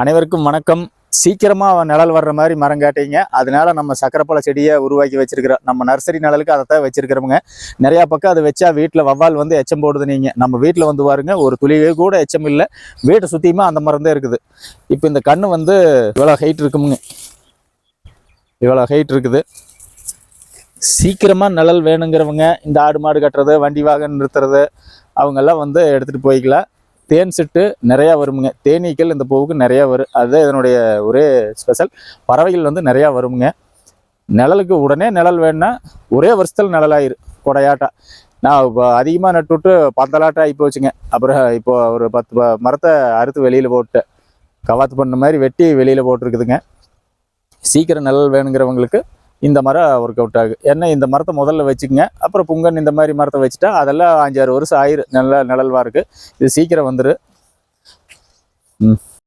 அனைவருக்கும் வணக்கம். சீக்கிரமாக நிழல் வர்ற மாதிரி மரம் காட்டிங்க அதனால நம்ம சக்கரைப்பழ செடியை உருவாக்கி வச்சிருக்கிறோம் நம்ம நர்சரி நிழலுக்கு அதை தான் வச்சிருக்கிறோமுங்க நிறையா பக்கம் அதை வச்சா வீட்டில் வவ்வால் வந்து எச்சம் போடுது நீங்கள் நம்ம வீட்டில் வந்து பாருங்க ஒரு துளிவே கூட எச்சம் இல்லை. வீட்டை சுற்றியுமே அந்த மரம் தான் இருக்குது. இப்போ இந்த கண்ணு வந்து இவ்வளோ ஹைட் இருக்குமுங்க. இவ்வளோ ஹைட் இருக்குது. சீக்கிரமாக நிழல் வேணுங்கிறவங்க இந்த ஆடு மாடு கட்டுறது வண்டி வாகனம் நிறுத்துறது அவங்கெல்லாம் வந்து எடுத்துகிட்டு போய்க்கலாம். தேன் சிட்டு நிறையா வருமுங்க. தேனீக்கள் இந்த பூவுக்கு நிறையா வரும் அதுதான் இதனுடைய ஒரே ஸ்பெஷல். பறவைகள் வந்து நிறையா வருமுங்க. நிழலுக்கு உடனே நிழல் வேணும்னா ஒரே வருஷத்தில் நிழலாயிரு கொடையாட்டா. நான் இப்போ அதிகமாக நட்டுவிட்டு பந்தலாட்டம் ஆகி போச்சுங்க. அப்புறம் இப்போ ஒரு பத்து ப- மரத்தை அறுத்து வெளியில் போட்டு கவாத்து பண்ண மாதிரி வெட்டி வெளியில் போட்டிருக்குதுங்க. சீக்கிரம் நிழல் வேணுங்கிறவங்களுக்கு இந்த மரம் ஒர்க் அவுட் ஆகுது. ஏன்னா இந்த மரத்தை முதல்ல வச்சுக்கோங்க. அப்புறம் புங்கன் இந்த மாதிரி மரத்தை வச்சுட்டா அதெல்லாம் அஞ்சாறு வருஷம் ஆயிரும் நல்லா நிழல்வா இருக்குது இது சீக்கிரம் வந்துடும்